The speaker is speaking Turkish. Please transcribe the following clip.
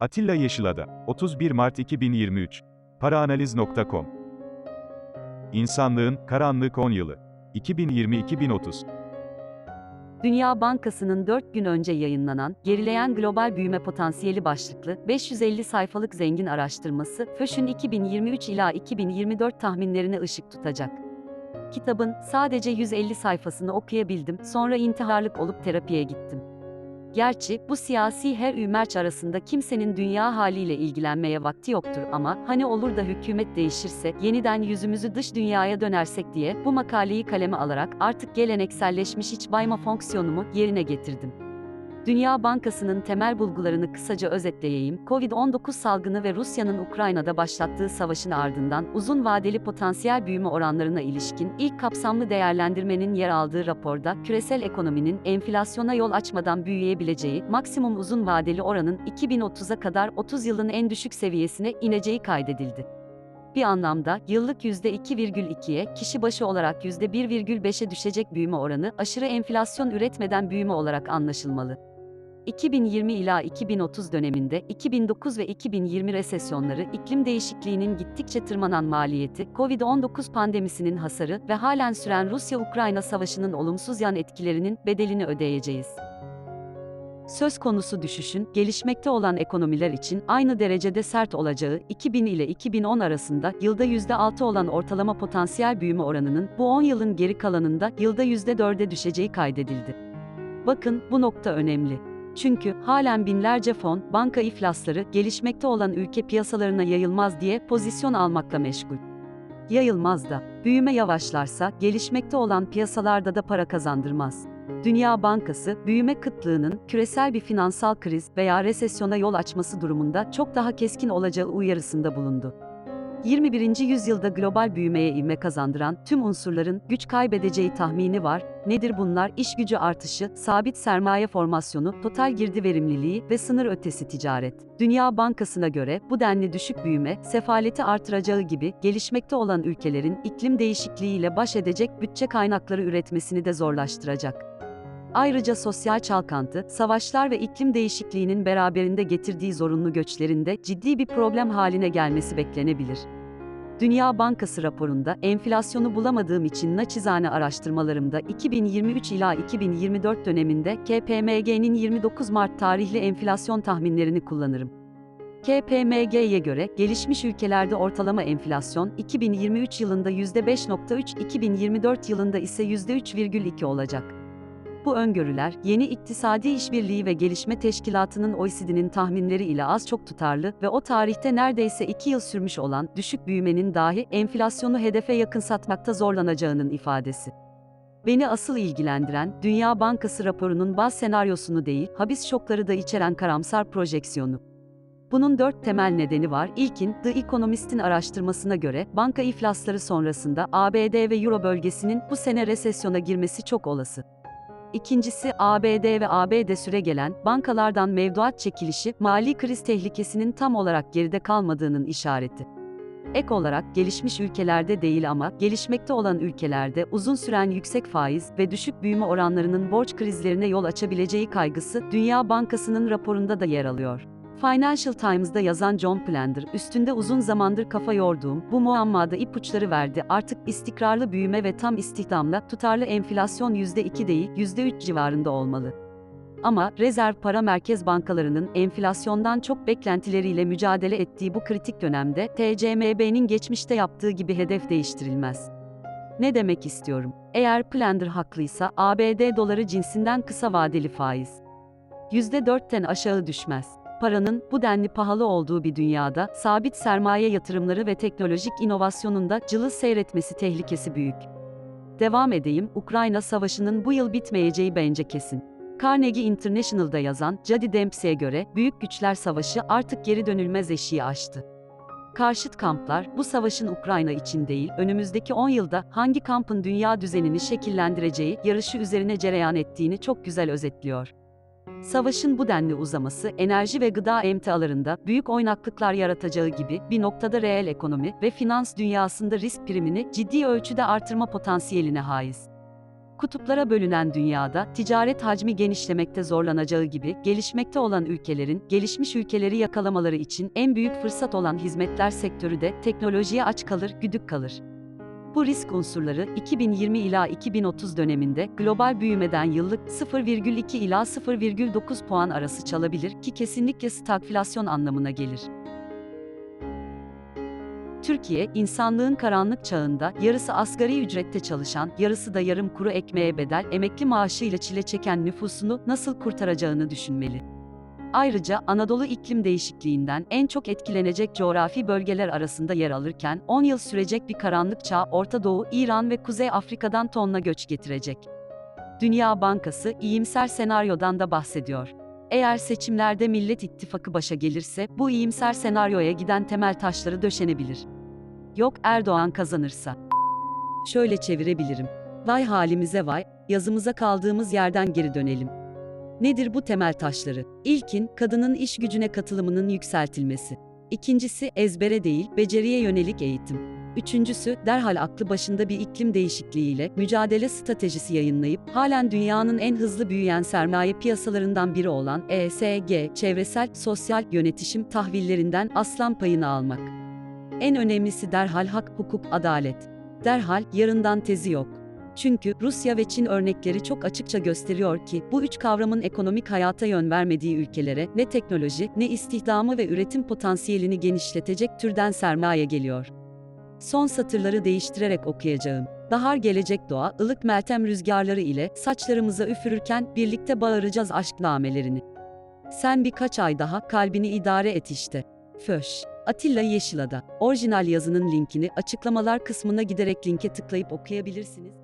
Atilla Yeşilada, 31 Mart 2023. Paraanaliz.com İnsanlığın karanlık 10 yılı. 2020-2030. Dünya Bankası'nın 4 gün önce yayınlanan, Gerileyen Global Büyüme Potansiyeli başlıklı 550 sayfalık zengin araştırması, FÖŞ'ün 2023 ila 2024 tahminlerine ışık tutacak. Kitabın sadece 150 sayfasını okuyabildim, sonra intiharlık olup terapiye gittim. Gerçi bu siyasi her ümerç arasında kimsenin dünya haliyle ilgilenmeye vakti yoktur ama hani olur da hükümet değişirse, yeniden yüzümüzü dış dünyaya dönersek diye bu makaleyi kaleme alarak artık gelenekselleşmiş iç bayma fonksiyonumu yerine getirdim. Dünya Bankası'nın temel bulgularını kısaca özetleyeyim. Covid-19 salgını ve Rusya'nın Ukrayna'da başlattığı savaşın ardından uzun vadeli potansiyel büyüme oranlarına ilişkin ilk kapsamlı değerlendirmenin yer aldığı raporda küresel ekonominin enflasyona yol açmadan büyüyebileceği maksimum uzun vadeli oranın 2030'a kadar 30 yılın en düşük seviyesine ineceği kaydedildi. Bir anlamda yıllık %2,2'ye, kişi başı olarak %1,5'e düşecek büyüme oranı aşırı enflasyon üretmeden büyüme olarak anlaşılmalı. 2020 ila 2030 döneminde 2009 ve 2020 resesyonları, iklim değişikliğinin gittikçe tırmanan maliyeti, Covid-19 pandemisinin hasarı ve halen süren Rusya-Ukrayna savaşının olumsuz yan etkilerinin bedelini ödeyeceğiz. Söz konusu düşüşün, gelişmekte olan ekonomiler için aynı derecede sert olacağı, 2000 ile 2010 arasında yılda %6 olan ortalama potansiyel büyüme oranının bu 10 yılın geri kalanında yılda %4'e düşeceği kaydedildi. Bakın, bu nokta önemli. Çünkü halen binlerce fon, banka iflasları, gelişmekte olan ülke piyasalarına yayılmaz diye pozisyon almakla meşgul. Yayılmaz da, büyüme yavaşlarsa, gelişmekte olan piyasalarda da para kazandırmaz. Dünya Bankası, büyüme kıtlığının küresel bir finansal kriz veya resesyona yol açması durumunda çok daha keskin olacağı uyarısında bulundu. 21. yüzyılda global büyümeye ivme kazandıran tüm unsurların güç kaybedeceği tahmini var. Nedir bunlar? İş gücü artışı, sabit sermaye formasyonu, total girdi verimliliği ve sınır ötesi ticaret. Dünya Bankası'na göre bu denli düşük büyüme, sefaleti artıracağı gibi gelişmekte olan ülkelerin iklim değişikliğiyle baş edecek bütçe kaynakları üretmesini de zorlaştıracak. Ayrıca sosyal çalkantı, savaşlar ve iklim değişikliğinin beraberinde getirdiği zorunlu göçlerinde ciddi bir problem haline gelmesi beklenebilir. Dünya Bankası raporunda enflasyonu bulamadığım için naçizane araştırmalarımda 2023 ila 2024 döneminde KPMG'nin 29 Mart tarihli enflasyon tahminlerini kullanırım. KPMG'ye göre gelişmiş ülkelerde ortalama enflasyon 2023 yılında %5.3, 2024 yılında ise %3,2 olacak. Bu öngörüler, yeni iktisadi işbirliği ve gelişme teşkilatının OECD'nin tahminleri ile az çok tutarlı ve o tarihte neredeyse 2 yıl sürmüş olan düşük büyümenin dahi enflasyonu hedefe yakın satmakta zorlanacağının ifadesi. Beni asıl ilgilendiren, Dünya Bankası raporunun baz senaryosunu değil, habis şokları da içeren karamsar projeksiyonu. Bunun dört temel nedeni var. İlkin, The Economist'in araştırmasına göre, banka iflasları sonrasında ABD ve Euro bölgesinin bu sene resesyona girmesi çok olası. İkincisi ABD ve AB'de süre gelen bankalardan mevduat çekilişi mali kriz tehlikesinin tam olarak geride kalmadığının işareti. Ek olarak gelişmiş ülkelerde değil ama gelişmekte olan ülkelerde uzun süren yüksek faiz ve düşük büyüme oranlarının borç krizlerine yol açabileceği kaygısı Dünya Bankası'nın raporunda da yer alıyor. Financial Times'da yazan John Plander, üstünde uzun zamandır kafa yorduğum bu muammada ipuçları verdi. Artık istikrarlı büyüme ve tam istihdamla tutarlı enflasyon %2 değil %3 civarında olmalı. Ama rezerv para merkez bankalarının enflasyondan çok beklentileriyle mücadele ettiği bu kritik dönemde TCMB'nin geçmişte yaptığı gibi hedef değiştirilmez. Ne demek istiyorum? Eğer Plander haklıysa ABD doları cinsinden kısa vadeli faiz %4'ten aşağı düşmez paranın bu denli pahalı olduğu bir dünyada sabit sermaye yatırımları ve teknolojik inovasyonunda cılız seyretmesi tehlikesi büyük. Devam edeyim, Ukrayna savaşının bu yıl bitmeyeceği bence kesin. Carnegie International'da yazan Jody Dempsey'e göre büyük güçler savaşı artık geri dönülmez eşiği aştı. Karşıt kamplar bu savaşın Ukrayna için değil, önümüzdeki 10 yılda hangi kampın dünya düzenini şekillendireceği yarışı üzerine cereyan ettiğini çok güzel özetliyor. Savaşın bu denli uzaması, enerji ve gıda emtialarında büyük oynaklıklar yaratacağı gibi bir noktada reel ekonomi ve finans dünyasında risk primini ciddi ölçüde artırma potansiyeline haiz. Kutuplara bölünen dünyada ticaret hacmi genişlemekte zorlanacağı gibi gelişmekte olan ülkelerin gelişmiş ülkeleri yakalamaları için en büyük fırsat olan hizmetler sektörü de teknolojiye aç kalır, güdük kalır. Bu risk unsurları 2020 ila 2030 döneminde global büyümeden yıllık 0,2 ila 0,9 puan arası çalabilir ki kesinlikle stagflasyon anlamına gelir. Türkiye, insanlığın karanlık çağında yarısı asgari ücrette çalışan, yarısı da yarım kuru ekmeğe bedel emekli maaşıyla çile çeken nüfusunu nasıl kurtaracağını düşünmeli. Ayrıca Anadolu iklim değişikliğinden en çok etkilenecek coğrafi bölgeler arasında yer alırken 10 yıl sürecek bir karanlık çağ Orta Doğu, İran ve Kuzey Afrika'dan tonla göç getirecek. Dünya Bankası iyimser senaryodan da bahsediyor. Eğer seçimlerde Millet İttifakı başa gelirse bu iyimser senaryoya giden temel taşları döşenebilir. Yok Erdoğan kazanırsa. Şöyle çevirebilirim. Vay halimize vay, yazımıza kaldığımız yerden geri dönelim. Nedir bu temel taşları? İlkin, kadının iş gücüne katılımının yükseltilmesi. İkincisi, ezbere değil, beceriye yönelik eğitim. Üçüncüsü, derhal aklı başında bir iklim değişikliğiyle mücadele stratejisi yayınlayıp halen dünyanın en hızlı büyüyen sermaye piyasalarından biri olan ESG, çevresel, sosyal yönetişim tahvillerinden aslan payını almak. En önemlisi derhal hak, hukuk, adalet. Derhal, yarından tezi yok. Çünkü Rusya ve Çin örnekleri çok açıkça gösteriyor ki bu üç kavramın ekonomik hayata yön vermediği ülkelere ne teknoloji, ne istihdamı ve üretim potansiyelini genişletecek türden sermaye geliyor. Son satırları değiştirerek okuyacağım. Bahar gelecek doğa, ılık meltem rüzgarları ile saçlarımıza üfürürken birlikte bağıracağız aşk namelerini. Sen birkaç ay daha kalbini idare et işte. Föş. Atilla Yeşilada. Orijinal yazının linkini açıklamalar kısmına giderek linke tıklayıp okuyabilirsiniz.